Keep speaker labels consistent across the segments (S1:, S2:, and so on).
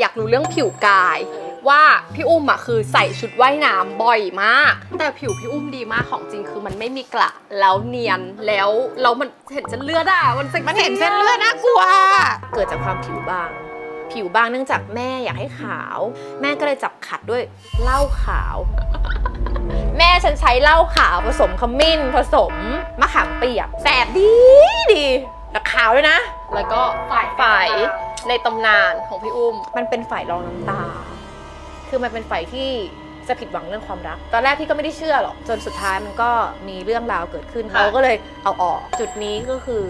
S1: อยากรู้เรื่องผิวกายว่าพี่อุ้มอะคือใส่ชุดว่ายน้ำบ่อยมาก แต่ผิวพี่อุ้มดีมากของจริงคือมันไม่มีกระแล้วเนียนแล้วแล้วมันเห็นเส้นเลือดอะมันซ็ก
S2: มันเห็นเส้นเลือดน่ากลัว เกิดจากความผิวบาง ผิวบางเนื่องจากแม่อยากให้ขาว แม่ก็เลยจับขัดด้วยเหล้าขาว แม่ฉันใช้เหล้าขาวผสมขมิ้นผสมมะขามเปียกแสบดีดีแต่ขาวด้วยนะ
S1: แล้วก็ฝ่ายฝ่าย ในตำนานของพี่อุ้ม
S2: มันเป็นฝ่ายรองน้ำตา คือมันเป็นฝ่ายที่จะผิดหวังเรื่องความรัก ตอนแรกพี่ก็ไม่ได้เชื่อหรอก จนสุดท้ายมันก็มีเรื่องราวเกิดขึ้น
S1: ค่ะ
S2: เขาก็เลยเอาออก จุดนี้ก็คือ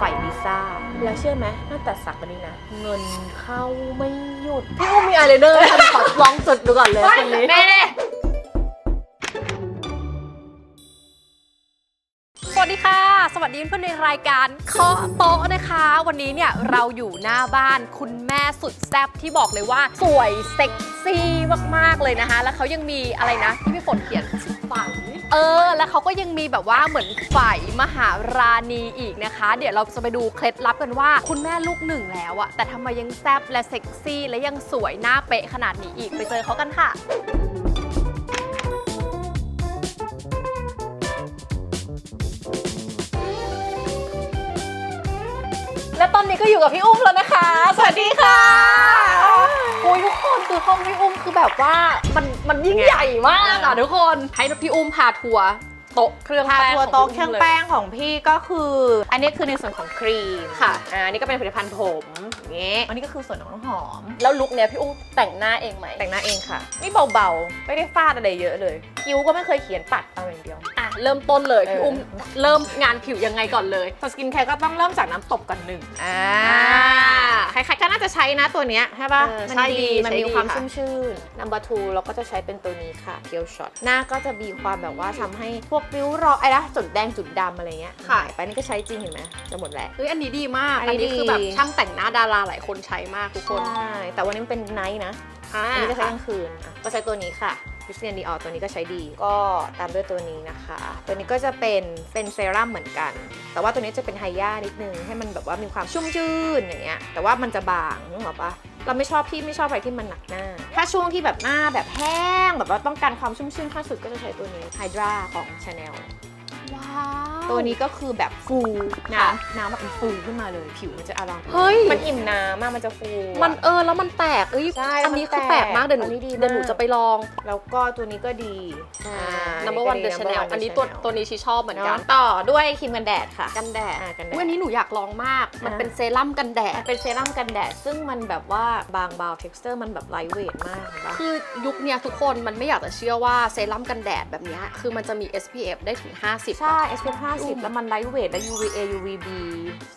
S2: ฝ่ายลิซ่า แล้วเชื่อไหมหน้าตัดสักวันนี้นะ เงินเข้าไม่หยุด
S1: พี่อุ้มมีอายไลเนอร์ขอลองจุดดูก่อนเลยคนนี้
S2: แม่
S1: สวัสดีเพื่อนในรายการเคาะโต๊ะนะคะ วันนี้เนี่ยเราอยู่หน้าบ้านคุณแม่สุดแซ่บที่บอกเลยว่า สวยเซ็กซี่มากๆเลยนะคะ แล้วเขายังมีอะไรนะที่พี่ฝนเขียนฝันเออ แล้วเขาก็ยังมีแบบว่าเหมือนฝ่ายมหาราณีอีกนะคะ เดี๋ยวเราจะไปดูเคล็ดลับกันว่า คุณแม่ลูกหนึ่งแล้วอะแต่ทำไมยังแซ่บและเซ็กซี่ และยังสวยหน้าเป๊ะขนาดนี้อีกไปเจอเขากันค่ะ ตอนนี้ก็อยู่กับพี่อุ้มแล้วนะคะ สวัสดีค่ะโอ้ยทุกคนคือห้องพี่อุ้มคือแบบว่ามันมันยิ่งใหญ่มากอะทุกคนให้พี่อุ้มพาทัวร์โต๊ะเครื่อง
S2: พา
S1: แป้ง
S2: ทัวร์
S1: ของ
S2: โต๊ะ
S1: พี่
S2: เครื่อง
S1: ลย
S2: แป้งของพี่ก็คือ อันนี้คือในส่วนของครีม
S1: ค่ะ
S2: อ่าอันนี้ก็เป็นผลิตภัณฑ์ผมอย่างเงี้ยอันนี้ก็คือส่วนของน้ำหอม
S1: แล้วลุคเนี้ยพี่อุ้มแต่งหน้าเองไหม
S2: แต่งหน้าเองค่ะ นี่เบาๆ ไม่ได้ฟาดอะไรเยอะเลย คิ้วก็ไม่เคยเขียนปัดเอาอย่างเดียว
S1: อะ เริ่มต้นเลย
S2: เออ
S1: พี่อุ้มเริ่มงานผิวยังไงก่อนเลย
S2: สกินแคร์ก็ต้องเริ่มจากน้ำตบกันหนึ่งอ่า
S1: อ่า
S2: ใครๆก็น่าจะใช้นะตัวเนี้ยใช่ปะ
S1: เออ
S2: มั
S1: ใช่ดี
S2: มัน
S1: ใช้
S2: มี
S1: ดี
S2: ความ
S1: ค่ะ
S2: ชุ่มชื่น number two เราก็จะใช้เป็นตัวนี้ค่ะเ e ลช็อตหน้าก็จะมีความแบบว่าทำให้พวกริ้วรอยไอ้นะจุดแดงจุดดำอะไรเงี้ย
S1: ค่ะ
S2: หายไปนี่ก็ใช้จริงเห็นไหมจะหมดแล้ว
S1: เฮ้ยอันนี้ดีมาก
S2: อั
S1: อัน
S2: นนี้
S1: นี้คือ
S2: ดี
S1: แบบช่างแต่งหน้าดาราหลายคนใช้มากทุกคน
S2: ใช่ แต่วันนี้มันเป็นไนท์นะ
S1: อ่า
S2: อันนี้จะใช้กลางคืนอะก็ใช้ตัวนี้ค่ะพิเศษดีออตัวนี้ก็ใช้ดี ก็ตามด้วยตัวนี้นะคะ ตัวนี้ก็จะเป็นเป็นเซรั่มเหมือนกัน แต่ว่าตัวนี้จะเป็นไฮย่านิดนึง ให้มันแบบว่ามีความชุ่มชื่นอย่างเงี้ย แต่ว่ามันจะบางนึกออกปะเราไม่ชอบพี่ไม่ชอบอะไรที่มันหนักหน้า ถ้าช่วงที่แบบหน้าแบบแห้งแบบว่าต้องการความชุ่มชื่นขั้นสุดก็จะใช้ตัวนี้ไฮดราของ Chanel
S1: ว้าว
S2: ตัวนี้ก็คือแบบฟู
S1: ค่ะ
S2: น้ำน้ำแบบมันฟูขึ้นมาเลย ผิวมันจะอาราม
S1: เฮ้ย
S2: มันอิ่มน้ำอะมันจะฟูอะ
S1: มันเออแล้วมันแตกเอ้ย
S2: ใช่
S1: อันนี้
S2: มัน
S1: คือ
S2: แตก
S1: แปลกมากเดี๋ยวหนู
S2: อันนี้ดีมาก
S1: เดี๋ยวหนูจะไปลอง
S2: แล้วก็ตัวนี้ก็ดี
S1: number one the channel อันนี้ตัวตัวนี้ชีชอบเหมือนกัน
S2: เนาะ ต่อด้วยครีมกันแดดค่ะ
S1: กันแดด
S2: อ่ากันแด
S1: อุ๊ยอั
S2: ด
S1: นนี้หนูอยากลองมาก มัน
S2: อ่า
S1: เป็นเซรั่มกันแดด
S2: เป็นเซรั่มกันแดด ซึ่งมันแบบว่าบางเบา texture มันแบบไลท์เวทมากเห็นปะ
S1: คือยุคเนี้ยทุกคนมันไม่อยากจะเชื่อว่าเซรั่มกันแดดแบบเนี้ยคือมันจะมี SPF ได้ถึง 50
S2: ใช่ SPF 50 แล้วมันไลท์เวทและ UVA UVB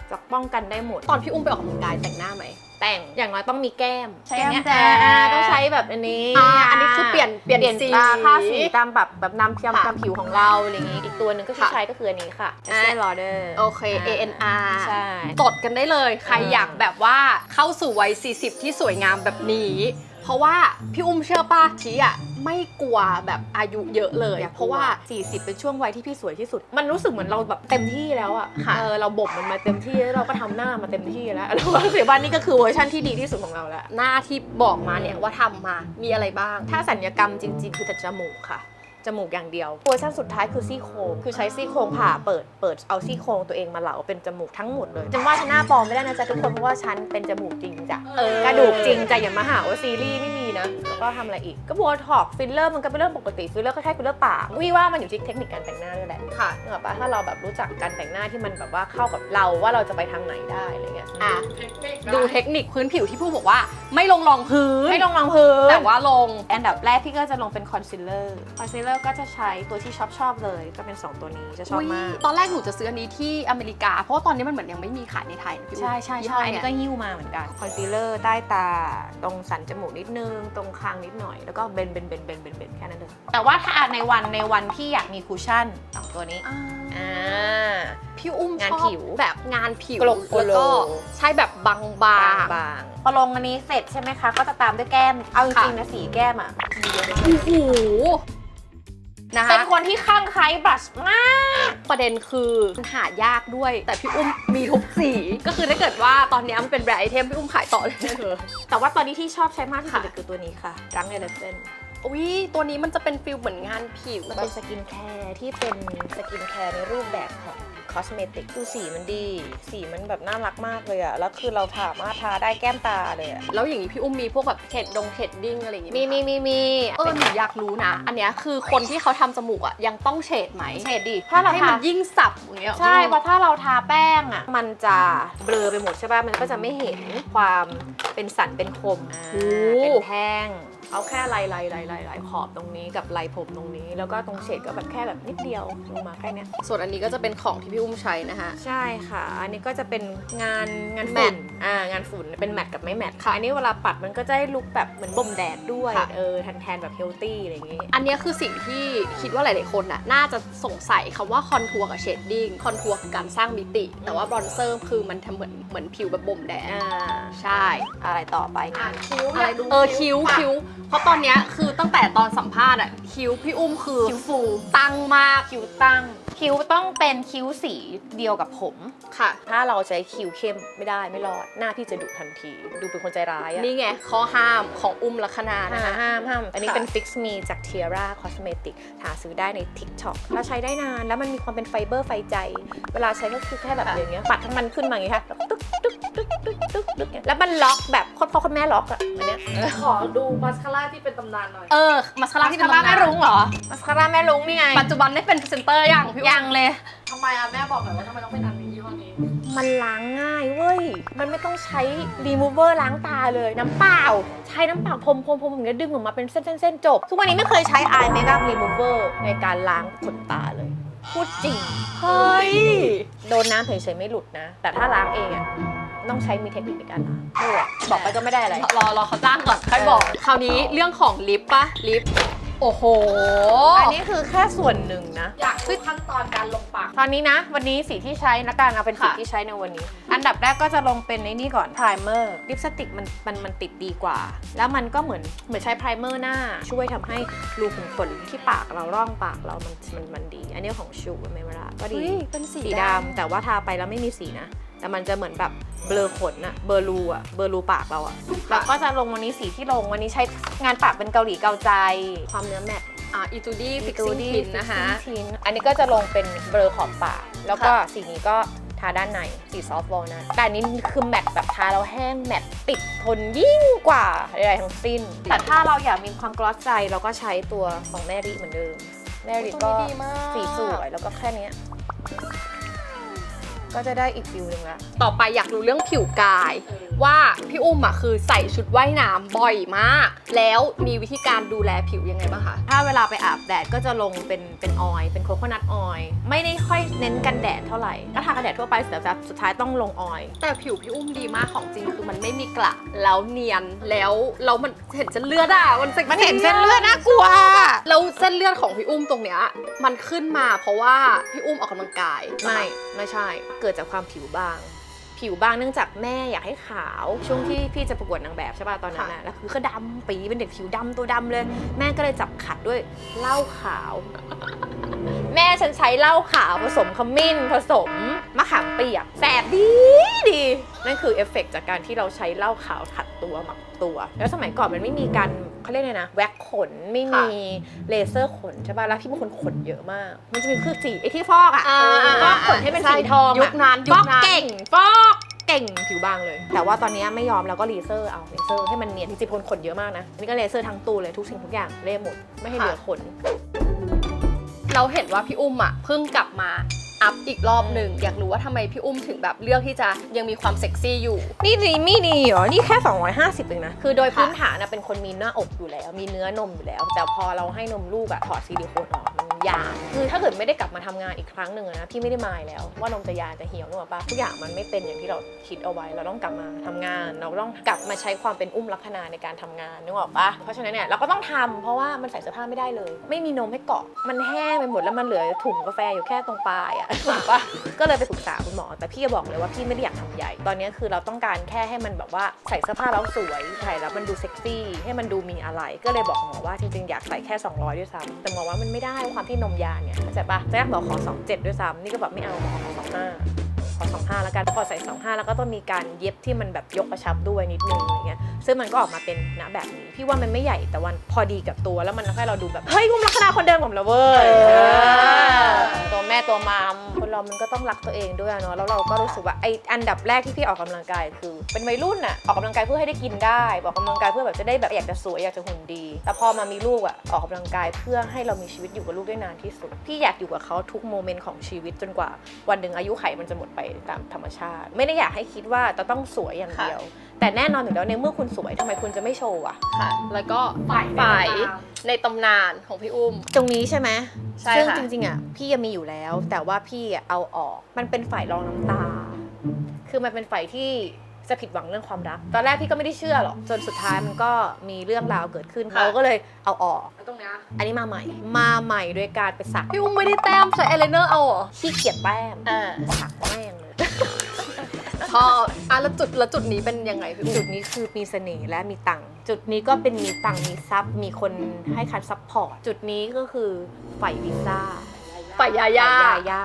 S2: จะป้องกันได้หมด
S1: ตอนพี่อุ้มไปออกกำลังกายแต่งหน้าไหม
S2: แต่ง อย่างน้อยต้องมีแก้ม
S1: ใช้
S2: แก้ม
S1: แก้ม
S2: แดง
S1: แดง
S2: ต้องใช้แบบอันนี้
S1: อ่าอันนี้คือเปลี่ยนเปลี่ยนสี
S2: ตาค่าสีตามแบบแบบน้ำ
S1: ค่ะ
S2: ตามผิวของเราอะไรอย่างงี้ อีกตัวหนึ่งก็ที่
S1: ค่ะ
S2: ใช้ก็คืออันนี้ค่ะ
S1: อ่า
S2: Estee Lauder
S1: โอเค ANR
S2: ใช่
S1: จดกันได้เลย ใคร
S2: เออ
S1: อ
S2: อ
S1: ยากแบบว่าเข้าสู่วัย 40 ที่สวยงามแบบนี้เพ ราะว่าพี่อุ้มเชื่อป่ะชีอะไม่กลัวแบบอายุเยอะเลย
S2: อย่า
S1: เพราะว่า
S2: 40 เป็นช่วงวัยที่พี่สวยที่สุด มันรู้สึกเหมือนเราแบบเต็มที่แล้วอะ
S1: ค่ะ
S2: เออเราบ่มมันมาเต็มที่แล้วเราก็ทำหน้ามาเต็มที่แล้วแล้วก็รู้สึกว่านี่ก็คือเวอร์ชันที่ดีที่สุดของเราแล้ว
S1: หน้าที่บอกมาเนี่ยว่าทำมามีอะไรบ้าง
S2: ถ้าสัญญกรรมจริง ๆ คือแต่จมูกค่ะ จมูกอย่างเดียวเวอร์ชันสุดท้ายคือซี่โครงคือใช้ซี่โครงผ่าเปิดเปิดเอาซี่โครงตัวเองมาเหลาเป็นจมูกทั้งหมดเลยจะว่าฉันหน้าปลอมไม่ได้นะจ๊ะทุกคนเพราะว่าฉันเป็นจมูกจริงจ้ะ
S1: เออ
S2: กระดูกจริงจ้ะอย่ามาหาว่าซีรีส์ไม่มีนะแล้วก็ทำอะไรอีกก็โบท็อกฟิลเลอร์มันก็เป็นเรื่องปกติฟิลเลอร์ก็แค่ฟิลเลอร์ปากวิว่ามันอยู่ที่เทคนิคการแต่งหน้าด้วยแหละ
S1: ค่ะ
S2: นึกออกปะถ้าเราแบบรู้จักการแต่งหน้าที่มันแบบว่าเข้ากับเราว่าเราจะไปทางไหนได้อะไรเงี้ย
S1: อะดูเทคนิคพื้นผิวที่ผู้บอกว่า ไม่ลงรองพื้น
S2: ไม่ลงรองพื้น
S1: แต่ว่าลง
S2: อันดับแรกพี่ก็จะลงเป็นคอนซีลเลอร์คอนซีลเลอร์ก็จะใช้ตัวที่ชอบชอบเลย ก็เป็น 2 ตัวนี้จะชอบมาก
S1: ตอนแรกหนูจะซื้ออันนี้ที่อเมริกา เพราะว่าตอนนี้มันเหมือนยังไม่มีขายในไทยนะพี่อุ้ม
S2: ใช่ใช่
S1: ยี่
S2: ใช่
S1: ห้
S2: อัน
S1: เย
S2: นี้ก็หิ้วมาเหมือนกัน คอนซีลเลอร์ใต้ตา ตรงสันจมูกนิดนึง ตรงคางนิดหน่อย แล้วก็เบนเบนเบนเบนเบนเบนแค่นั้นเลยแต่ว่าถ้าในวันในวันที่อยากมีคูชั่นสองตัวนี้
S1: อ่า
S2: อ่า
S1: พี่อุ้ม
S2: งาน
S1: ชอบ
S2: ผิว
S1: แบบงานผิว
S2: กลมโก
S1: แล้ว
S2: โล
S1: ก็ใช่แบบบาง
S2: บา
S1: ๆ
S2: งบางพอลงอันนี้เสร็จใช่ไหมคะ ก็จะตามด้วยแก้ม เอาจริงๆนะสีแก้มอะมีเยอะมาก
S1: โอ้โห นะคะ
S2: เป็นคนที่ข้างใครบลัชมาก
S1: ประเด็นคือมันหายากด้วย แต่พี่อุ้มมีทุกสี ก็คือถ้าเกิดว่าตอนเนี้ยมันเป็นแบรนด์ไอเทมพี่อุ้มขายต่อเลย
S2: แต่ว่าตอนนี้ที่ชอบใช้มากที่สุด
S1: ค่ะ
S2: คือตัวนี้ค่ะรังเอเลฟเฟน
S1: อุ้ยตัวนี้มันจะเป็นฟิลเหมือนงานผิว
S2: มันเป็นสกินแคร์ที่เป็นสกินแคร์ในรูปแบบของคอสเมติกดูสีมันดี สีมันแบบน่ารักมากเลยอะแล้วคือเราสามารถทาได้แก้มตาเลยอะ
S1: แล้วอย่างนี้พี่อุ้มมีพวกแบบเทรดดงเทรดดิ้งอะไรอย่างงี้ไห
S2: มี
S1: คะ
S2: มีมีมี
S1: เออหนูอยากรู้นะ อันเนี้ยคือคนที่เขาทำจมูกอะยังต้องเฉดไหม
S2: เฉดดิถ้าเรา
S1: ให้
S2: ทา
S1: มันยิ่งสับอย่างเงี้ย
S2: ใช่เพราะถ้าเราทาแป้งอะมันจะเบลอไปหมดใช่ป่ะมันก็จะไม่เห็นความเป็นสันเป็นคมอ่าเป็นแท่ง เอาแค่ลายลายลายลายลายขอบตรงนี้กับลายผมตรงนี้ แล้วก็ตรงเฉดก็แบบแค่แบบนิดเดียวลงมาแค่เนี้ย
S1: ส่วนอันนี้ก็จะเป็นของที่พี่อุ้มใช้นะฮะ
S2: ใช่ค่ะ อันนี้ก็จะเป็นงานงาน
S1: แม
S2: ฝุ่
S1: ท
S2: นอ่างานฝุ่นเป็นแมทกับไม่แมทค่ะ อันนี้เวลาปัดมันก็จะได้ลุคแบบเหมือนบ่มแดดด้วย
S1: ค่ะ
S2: เออแทนแทนแบบเฮลตี้อะไรอย่างงี้
S1: อันเนี้ยคือสิ่งที่คิดว่าหลาย ๆ คนน่ะน่าจะสงสัยคำว่าคอนทัวร์กับเชดดิ้งคอนทัวร์คือการสร้างมิติ แต่ว่าบรอนเซอร์คือมันทำเหมือนเหมือนผิวแบบบ่มแดด
S2: อ่า
S1: ใช่
S2: อะไรต่อไป
S3: คิ้ว
S1: อะไร
S3: ยากดู
S1: เออคิ้วคิ้วเพราะตอนเนี้ยคือตั้งแต่ตอนสัมภาษณ์อะคิ้วพี่อุ้มคือ
S2: คิ้วฟู
S1: ตั้งมาก
S2: คิ้วตั้ง คิ้วต้องเป็นคิ้วสีเดียวกับผม
S1: ค่ะ
S2: ถ้าเราใช้คิ้วเข้มไม่ได้ไม่รอด หน้าพี่จะดุทันที ดูเป็นคนใจร้ายอะ
S1: นี่ไงข้อห้ามของอุ้มลักษณะนะ
S2: ห้า
S1: คะ
S2: มห้ามห้าม อันนี้
S1: ค่ะ
S2: เป็น Fix Me จาก Tiara Cosmetic หาซื้อได้ใน TikTok แล้วใช้ได้นาน แล้วมันมีความเป็นไฟเบอร์ไฟใจ เวลาใช้ก็คือแค่แบบอย่างเงี้ย ปัดทั้งมันขึ้นมาอย่างเงี้ยค่ะแล้วก็ตึ๊กตึ๊กตึ๊กตึ๊กตึ๊กตึ๊กแล้วมันล็อกแบบโคตรพ่อโคตรแม่ล็อกอะอันเนี้ย
S3: ขอดูมาสคาร่าที่เป็นตำนานหน่อย
S1: เออมาสคาร่าที่เป็น
S2: มาสคาร่า
S1: ตำนาน
S2: แม่รุ้งเหรอมาสคาร่าแม่รุ้งนี่ไง
S1: ปัจจุบันได้เป็นพรีเซนเตอร์ยังพี่อุ้ม
S2: ยังเลย
S3: ทำไมอะแม่บอกหน่อยว่าทำไมต้องเป็นอันนี้ยี่ห้อนี้
S2: มันล้างง่ายเว้ย มันไม่ต้องใช้ remover ล้างตาเลย น้ำเปล่า ใช้น้ำเปล่าพรมพรมพรมอย่างเงี้ยดึงออกมาเป็นเส้นเส้นเส้นจบ ทุกวันนี้ไม่เคยใช้ eye makeup remover ในการล้างขนตาเลย พูดจริง
S1: เฮ้ย
S2: โดนน้ำเฉยๆไม่หลุดนะ แต่ถ้าล้างเองอะ ต้องใช้มีเทคนิคในการล้างไม่หรอกบอกไปก็ไม่ได้อะไร
S1: รอรอเขาจ้างก่อนค่อยบอก คราวนี้เรื่องของลิปปะลิป โอ้โห
S2: อันนี้คือแค่ส่วนหนึ่งนะ
S3: อยากรู้ขั้นตอนการลงปาก
S2: ตอนนี้นะ วันนี้สีที่ใช้นะการเอาเป็นสี
S1: ค่ะ
S2: ที่ใช้ในวันนี้ อันดับแรกก็จะลงเป็นในนี่ก่อน primer ลิปสติกมันมันมันติดดีกว่า แล้วมันก็เหมือนเหมือนใช้ primer หน้า ช่วยทำให้รูขุมขนที่ปากเราร่องปากเรามันมันมันดี อันนี้ของชูเมเวลาก็ดี
S1: เฮ้ยเป็นสี
S2: สีดำแต่ว่าทาไปแล้วไม่มีสีนะ แต่มันจะเหมือนแบบเบลอขนอะเบลอรูอะเบลอรูปากเราอะแล้วก็จะลงวันนี้สีที่ลงวันนี้ใช้งานปากเป็นเกาหลีเกาใจ ความเนื้อแมต
S1: อ่าอีตูดี้ฟิกซิ่งพินนะคะ
S2: ทินอันนี้ก็จะลงเป็นเบลอขอบปากแล้วก็สีนี้ก็ทาด้านในสีซอฟต์วอลนะแต่อันนี้คือแมตต์แบบทาแล้วแห้งแมตต์ติดทนยิ่งกว่าอะไรทั้งสิ้น แต่ถ้าเราอยากมีความกลอสใจเราก็ใช้ตัวของแมรี่เหมือนเดิม แมรี่
S1: ตัว
S2: ก็
S1: นี้ดีมาก
S2: สีสวยแล้วก็แค่เนี้ย ก็จะได้อีกฟิวหนึ่งละ
S1: ต่อไปอยากรู้เรื่องผิวกาย ว่าพี่อุ้มอะคือใส่ชุดว่ายน้ำบ่อยมาก แล้วมีวิธีการดูแลผิวยังไงบ้างคะ
S2: ถ้าเวลาไปอาบแดดก็จะลงเป็นเป็นออยล์เป็นโคโคนัทออยล์ไม่ได้ค่อยเน้นกันแดดเท่าไหร่ก็ทากันแดดทั่วไปแต่แบบสุดท้ายต้องลงออยล์
S1: แต่ผิวพี่อุ้มดีมากของจริงคือมันไม่มีกระแล้วเนียนแล้วแล้วมันเห็นเส้นเลือดอะมันซ็กซี่
S2: มันเห็นเส้นเลือดน่ากลัว
S1: แล้วเส้นเลือดของพี่อุ้มตรงเนี้ยมันขึ้นมาเพราะว่าพี่อุ้มออกกำลังกาย
S2: ไม่ไม่ใช่ เกิดจากความผิวบาง ผิวบางเนื่องจากแม่อยากให้ขาว ช่วงที่พี่จะประกวดนางแบบใช่ป่ะตอนนั้นนะแล้วคือก็ดำปีเป็นเด็กผิวดำตัวดำเลย แม่ก็เลยจับขัดด้วยเหล้าขาว แม่ฉันใช้เหล้าขาวผสมขมิ้นผสมมะขามเปียกแสบดีดี นั่นคือเอฟเฟกต์จากการที่เราใช้เหล้าขาวขัดตัวหมักตัว แล้วสมัยก่อนมันไม่มีการเขาเรียกไงนะ แว็กขนไม่มีเลเซอร์ขนใช่ป่ะแล้วพี่เป็นคนขนเยอะมาก มันจะมีเครื่องสีไอ้ที่ฟอกอะ
S1: อ่า
S2: ฟอกขนให้เป็นสีทองอะ
S1: ยุคนั้น
S2: ฟ
S1: ยุ
S2: อ
S1: ค
S2: ก
S1: นั้น
S2: เก่งฟอกเก่งผิวบางเลย แต่ว่าตอนนี้ไม่ยอมแล้วก็เลเซอร์เอาเลเซอร์ให้มันเนียนจริงๆคนขนเยอะมากนะอันนี่ก็เลเซอร์ทั้งตัวเลยทุกสิ่งทุกอย่างเล่หมดไม่ให้เหลือขน
S1: เราเห็นว่าพี่อุ้มอะเพิ่งกลับมาอัพอีกรอบหนึ่งอยากรู้ว่าทำไมพี่อุ้มถึงแบบเลือกที่จะยังมีความเซ็กซี่อยู่
S2: นี่ดีไม่ดีเหรอ นี่แค่ 250เองนะ คือโดย
S1: ค่ะ
S2: พื้นฐานนะเป็นคนมีหน้าอกอยู่แล้ว มีเนื้อนมอยู่แล้ว แต่พอเราให้นมลูกอะถอดซิลิโคนออกมัน ยาคือถ้าเกิดไม่ได้กลับมาทำงานอีกครั้งหนึ่งนะพี่ไม่ได้มายแล้ว ว่านมจะยาจะเหี่ยวนึกออกปะทุกอย่างมันไม่เป็นอย่างที่เราคิดเอาไว้ เราต้องกลับมาทำงาน เราต้องกลับมาใช้ความเป็นอุ้มลักษณะในการทำงานนึกออกปะเพราะฉะนั้นเนี่ยเราก็ต้องทำเพราะว่ามันใส่เสื้อผ้าไม่ได้เลย ไม่มีนมให้เกาะมันแห้งไปหมดแล้วมันเหลือถุงกาแฟอยู่แค่ตรงปลายอะถูกปะก็เลยไปปรึกษาคุณหมอ แต่พี่บอกเลยว่าพี่ไม่ได้อยากทำใหญ่ ตอนนี้คือเราต้องการแค่ให้มันแบบว่าใส่เสื้อผ้าแล้วสวยใส่แล้วมันดูเซ็กซี่ ให้มันดูมีอะไร ก็เลยบอกหมอว่าจริงๆอยากใส่แค่ 200 ด้วยซ้ำแต่หมอว่ามันไม่ได้ความที่นมยาเนี่ยเข้าใจปะแรกบอกขอ 27 ด้วยซ้ำนี่ก็แบบไม่เอาหมอขอ 25ข อ25แล้วกันพอใส่ 25 แล้วก็ต้องมีการเย็บที่มันแบบยกกระชับด้วยนิดนึงอะไรเงี้ยซึ่งมันก็ออกมาเป็นณแบบนี้ พี่ว่ามันไม่ใหญ่แต่วันพอดีกับตัวแล้วมันทำให้เราดูแบบ เฮ้ยกุมลักษณะคนเดิมผมแล้วเว้ย
S1: เออ
S2: เออตัวแม่ตัวมามคนเรามันก็ต้องรักตัวเองด้วยอะเนาะแล้วเราก็รู้สึกว่าไออันดับแรกที่พี่ออกกำลังกายคือ เป็นวัยรุ่นอะออกกำลังกายเพื่อให้ได้กินได้ออกกำลังกายเพื่อแบบจะได้แบบอยากจะสวยอยากจะหุ่นดี แต่พอมามีลูกอะออกกำลังกายเพื่อให้เรามีชีวิตอยู่กับลูกได้นานที่สุดพี่อยากอยู่กับเขาทุกโมเมนต์ของชีวิตจนกว่า วันหนึ่งอายุไขมันจะหมดไปตามธรรมชาติ ไม่ได้อยากให้คิดว่าจะต้องสวยอย่างเดียว แต่แน่นอนอยู่แล้วในเมื่อคุณสวยทำไมคุณจะไม่โชว์อะ
S1: ค่ะแล้วก็
S3: ฝ่าย
S1: ฝ่าย
S3: ในตำนาน
S1: ในตำนานของพี่อุ้ม
S2: ตรงนี้ใช่ไหม
S1: ใช่
S2: ซึ่ง
S1: ค่ะ
S2: จริงๆอะพี่ยังมีอยู่แล้ว แต่ว่าพี่อะเอาออกมันเป็นฝ่ายรองน้ำตา คือมันเป็นฝ่ายที่ จะผิดหวังเรื่องความรัก ตอนแรกพี่ก็ไม่ได้เชื่อหรอก จนสุดท้ายมันก็มีเรื่องราวเกิดขึ้น
S1: ค่ะ
S2: เขาก็เลยเอาออก
S3: แล้วตรงเนี้ย
S2: อันนี้มาใหม่ มาใหม่โดยการไปสัก
S1: พี่อุ้มไม่ได้แต้มใส่อายไลเนอร์เอาเหรอ
S2: ขี้เกียจแต้ม
S1: อ่า
S2: สักแม่งเลย
S1: ชอบอะแล้วจุดแล้วจุดนี้เป็นยังไงพี่อุ้ม
S2: จุดนี้คือมีเสน่ห์และมีตังค์จุดนี้ก็เป็นมีตังค์มีทรัพย์ มีคนให้คันซัพพอร์ต จุดนี้ก็คือฝ่ายวีซ่า
S1: ฝ่ายยาย่า
S2: ฝ่ยยา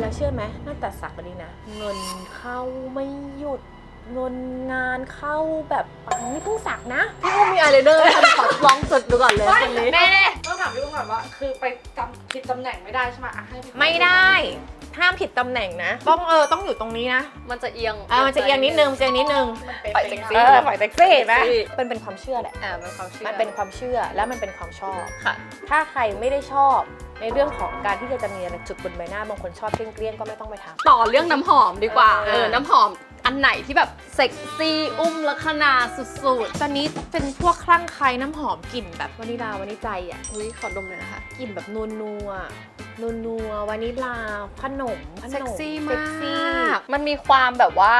S2: แล้วเชื่อไหมตั้งแต่สักวันนี้นะ เงินเข้าไม่หยุด เงินงานเข้าแบบปังนี่เพิ่งสักนะ
S1: พี่อุ้มมีอายไลเนอร์ขอลองจุดดูก่อนเลยคนนี้
S3: แม่ต้องถามพี่อุ้มก่อนว่า คือไปจำผิดตำแหน่งไม่ได้ใช่ไหมอะให้พี่
S2: ไม่ได้ห้ามผิดตำแหน่งนะ ต้องเออต้องอยู่ตรงนี้นะ
S1: มันจะเอียง
S2: อ่ามันจะเอียงนิดนึงมันจะเอียงนิดนึง
S3: มันเป็น
S1: ฝ่าย
S3: ไป
S1: เซ็ก
S3: ได้
S1: ซี่
S2: เออฝ่ายเซ็กซี่เห็นไหม
S1: เซ็กซี่
S2: มันเป็นความเชื่อแหละ
S1: อ่ามันความเชื่อ
S2: มันเป็นความเชื่อและมันเป็นความชอบ
S1: ค่ะ
S2: ถ้าใครไม่ได้ชอบในเรื่องของการที่จะมีอะไรจุดบนใบหน้าบางคนชอบเกลี้ยงๆก็ไม่ต้องไปทำ
S1: ต่อเรื่องน้ำหอมดีกว่า
S2: เออ
S1: เออน้ำหอม อันไหนที่แบบเซ็กซี่อุ้มลักษณะสุดๆ
S2: ตอนนี้เป็นพวกคลั่งไคล้น้ำหอมกลิ่นแบบวานิลาวานิใจอะ
S1: อุ้ยขอดมเลยนะคะ
S2: กลิ่นแบบนัวนวนัวนัวๆวานิลาขนมขนม
S1: เซ็กซี่มา
S2: เซ็กซี่
S1: ก มันมีความแบบว่า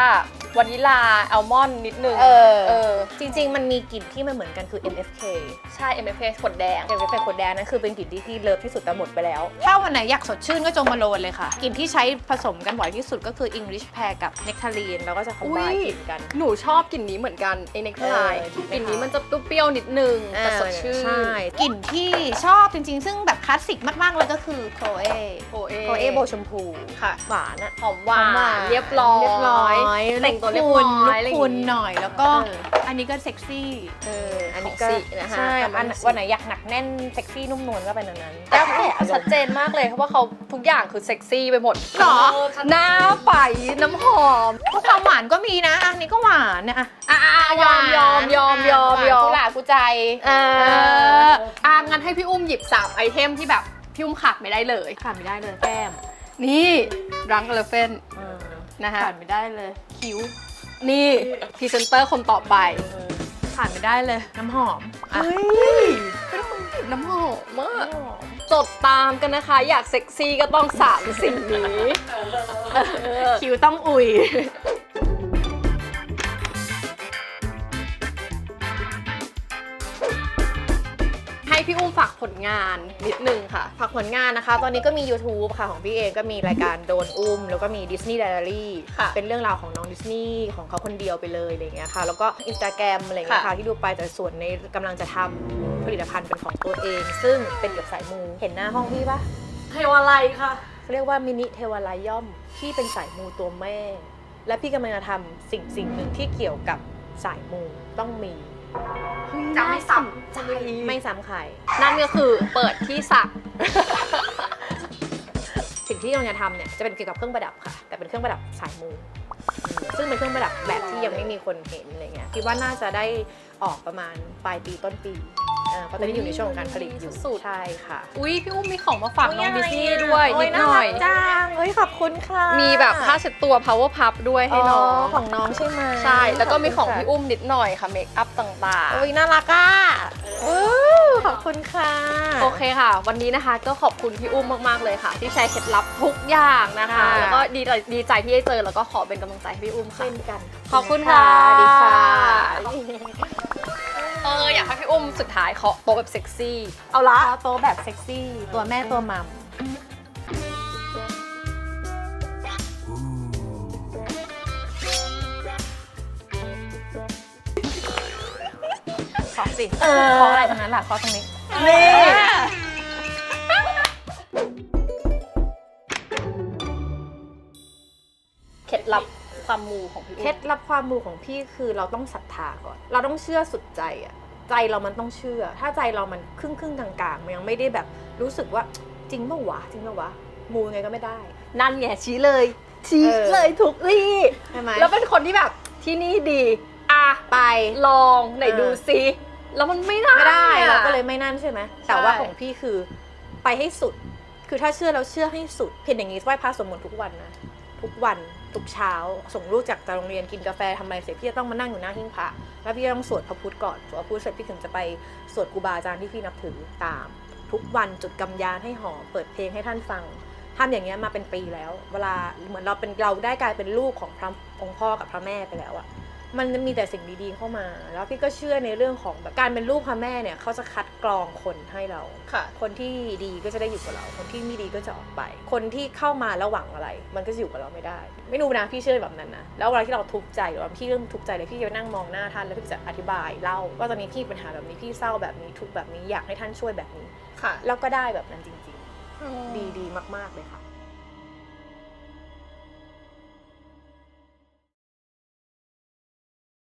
S1: วานิลาอัลมอนด์นิดนึง
S2: เออ
S1: เออ
S2: จริง ๆ มันมีกลิ่นที่มันเหมือนกันคือ MFK
S1: ใช่ m f s ขวดแดง
S2: MFK ขวดแดงนั่นคือเป็นกลิ่นที่พี่เลิฟที่สุดแต่หมดไปแล้ว ถ้าวันไหนอยากสดชื่นก็จงมาโลนเลยค่ะ กลิ่นที่ใช้ผสมกันบ่อยที่สุดก็คือ English Pear กับ Nectarine แล้วก็จะคอมไบ
S1: อุ๊ย
S2: กลิ่นกัน
S1: หนูชอบกลิ่นนี้เหมือนกันไอเน็กไท
S2: เออก
S1: ลิ่นนี้มันจะเปรี้ยวๆนิดนึงแต่สดชื่น
S2: ใช่กลิ่นที่ชอบจริง ๆ ซึ่งแบบคลาสสิกมากๆเลยก็คือโคเอ
S1: โอเอ
S2: โคเอโบชมพู
S1: ค่ะ
S2: หวานอะ
S1: หอมหวาน เรียบร้อย
S2: เรียบร้อย
S1: แต่งตัวเรียบร้
S2: ลู
S1: อก
S2: คุณ
S1: ยอะไร
S2: ลู
S1: อกย่าง
S2: คุณ
S1: งี้
S2: หน่อยแล้วก็
S1: เออ
S2: อันนี้ก็เซ็กซี่
S1: เออ
S2: อั
S1: อั
S2: น
S1: น
S2: นี้
S1: นี้
S2: ก็
S1: ก็นะคะ
S2: ใช่
S1: ประมา
S2: อั
S1: ณ
S2: น
S1: นี้
S2: วันไหนอยากหนักแน่นเซ็กซี่นุ่มนวลก็เป็นอันนั้น
S1: แต่
S2: แล้วแต่อาร
S1: ชั
S2: ม
S1: ด
S2: ณ์
S1: เจนมากเลยเพราะว่าเขาทุกอย่างคือเซ็กซี่ไปหมด
S2: หรอ
S3: เออฉัน
S1: หน้าไฟน้ำหอม
S2: ความหวานก็มีนะ อันนี้ก็หวานนะอะ
S1: อะยอมยอมยอมยอมยอ
S2: กุ
S1: ม
S2: หลาบกุใจ
S1: เอออะงั้นให้พี่อุ้มหยิบ3ไอเทมที่แบบ พี่อุ้มขาดไม่ได้เลย
S2: ขาดไม่ได้เลยแก้ม
S1: นี่รังเอลเฟน
S2: อืม
S1: นะคะ
S2: ขาดไม่ได้เลย คิ้ว
S1: นี่พรีเซนเตอร์คนต่อไป
S2: ขาดไม่ได้เลย น้ำหอมอะ
S1: เฮ้ยเป็นคนติดน้ำหอมมากจดตามกันนะคะ อยากเซ็กซี่ก็ต้องสามสิ่งนี้เออ
S2: คิ้วต้องอุย
S1: พี่อุ้มฝากผลงานนิดนึงค่ะ
S2: ฝากผลงานนะคะ ตอนนี้ก็มี YouTube ค่ะของพี่เองก็มีรายการโดนอุ้ม แล้วก็มี Disney Diary
S1: ค่ะ
S2: เป็นเรื่องราวของน้องดิสนีย์ของเขาคนเดียวไปเลยอะไรอย่างเงี้ยค่ะ แล้วก็ Instagram อะไรอย่างเงี้ย
S1: ค่ะ
S2: ค่ะ ที่ดูไปแต่ส่วนในกำลังจะทำผลิตภัณฑ์เป็นของตัวเอง ซึ่งเป็นเกี่ยวกับสายมูเห็นหน้าห้องพี่ปะ
S3: เทวาลัยค่ะ
S2: เขาเรียกว่ามินิเทวาลายย่อมที่เป็นสายมูตัวแม่ และพี่กำลังจะทำสิ่งสิ่งหนึ่งที่เกี่ยวกับสายมูต้องมี
S3: จะไม่ซ้
S1: ใจ
S2: ไม่ซ้ำใคร
S1: นั่นก็คือเปิดที่สัก
S2: สิ่งที่เราจะทำเนี่ยจะเป็นเกี่ยวกับเครื่องประดับค่ะ แต่เป็นเครื่องประดับสายมูอืมซึ่งเป็นเครื่องประดับแบบที่ยังไม่มีคนเห็นอะไรเงี้ยคิดว่าน่าจะได้ออกประมาณปลายปีต้นปี อ่าเพราะตอนนี้อยู่ในช่วงของการผลิตอยู่
S1: สุดๆ
S2: ใช่ค่ะ
S1: อุ้ยพี่อุ้มมีของมาฝากน้อง
S2: โดิ
S1: สนีย์ด้วย
S2: โนิ
S1: ดหน่อยา
S2: รักจังเอ้ยขอบคุณค่ะ
S1: มีแบบผ้าเช็ดตัว power puff ด้วยให้น้อง
S2: ของน้องใช่ไหม
S1: ใช่ แล้วก็มีของ
S2: ขบคุณ
S1: พี่
S2: ค่ะ
S1: อุ้มนิดหน่อยค่ะเมคอัพต่าง
S2: โอ้ยน่ารักอะ
S1: ๆอู้ขอบ
S2: คุณค่ะ
S1: โอเคค่ะ วันนี้นะคะก็ขอบคุณพี่อุ้มมากๆเลยค่ะ ที่แชร์เคล็ดลับทุกอย่างนะคะ
S2: ค่ะ
S1: แล้วก็ดีใจดีใจที่ได้เจอแล้วก็ขอเป็นกำลังใจให้พี่อุ้มค่ะ
S2: เช่นกัน
S1: ขอบคุณค่ะ
S2: ดีค่ะ
S1: เอออยากให้พี่อุ้มสุดท้ายเคาะโต๊ะแบบเซ็กซี่ เอาละ
S2: ข้าวโต๊ะแบบเซ็กซี่ตัวแม่ตัวมัมขอสิขออะไรตรงนั้นล่ะขอตรงนี้
S1: นี่ ความมูของพี่
S2: เค
S1: อุ้
S2: ล็
S1: ม
S2: ดลับความมูของพี่คือเราต้องศรัทธาก่อน เราต้องเชื่อสุดใจอะใจเรามันต้องเชื่อ ถ้าใจเรามันครึ่งครึ่งๆกลางๆมันยังไม่ได้แบบรู้สึกว่าจริงเมื่อวะจริงเมื่อวะมูยังไงก็ไม่ได้
S1: นั่นไงชี้เลย ชี้
S2: เออ
S1: เลยทุกที่
S2: ใช่ไหม
S1: แล้วเป็นคนที่แบบที่นี่ดีอะ
S2: ไป
S1: ลองไหน
S2: เออ
S1: ดูซิแล้วมันไม่ได้
S2: ไม่ได้
S1: อะ
S2: เราก็เลยไม่นั่นใช่ไหมแต่ว่า
S1: ใช่
S2: ของพี่คือไปให้สุด คือถ้าเชื่อเราเชื่อให้สุดเพียงอย่างนี้ไหว้พระสวดมนต์ทุกวันนะทุกวัน ทุกเช้า ส่งลูกจากจากโรงเรียนกินกาแฟทำอะไรเสร็จพี่จะต้องมานั่งอยู่หน้าหิ้งพระแล้วพี่จะต้องสวดพระพุทธก่อนสวดพระพุทธเสร็จพี่ถึงจะไปสวดครูบาอาจารย์ที่พี่นับถือตาม ทุกวันจุดกำยานให้หอมเปิดเพลงให้ท่านฟังทำอย่างเงี้ยมาเป็นปีแล้ว เวลาเหมือนเราเป็นเราได้กลายเป็นลูกของพระองค์พ่อกับพระแม่ไปแล้วอะ มันจะมีแต่สิ่งดีๆเข้ามา แล้วพี่ก็เชื่อในเรื่องของแบบการเป็นลูกพระแม่เนี่ยเขาจะคัดกรองคนให้เรา
S1: ค่ะ
S2: คนที่ดีก็จะได้อยู่กับเรา คนที่ไม่ดีก็จะออกไป คนที่เข้ามาแล้วหวังอะไร มันก็จะอยู่กับเราไม่ได้ ไม่รู้นะพี่เชื่อแบบนั้นนะแล้วเวลาที่เราทุกข์ใจหรือว่าพี่เรื่องทุกข์ใจเลยพี่จะไปนั่งมองหน้าท่านแล้วพี่จะอธิบายเล่าว่าตอนนี้พี่ปัญหาแบบนี้พี่เศร้าแบบนี้ทุกข์แบบนี้อยากให้ท่านช่วยแบบนี้
S1: ค่ะ
S2: แล้วก็ได้แบบนั้นจริง ๆ ดีๆมาก ๆเลยค่ะ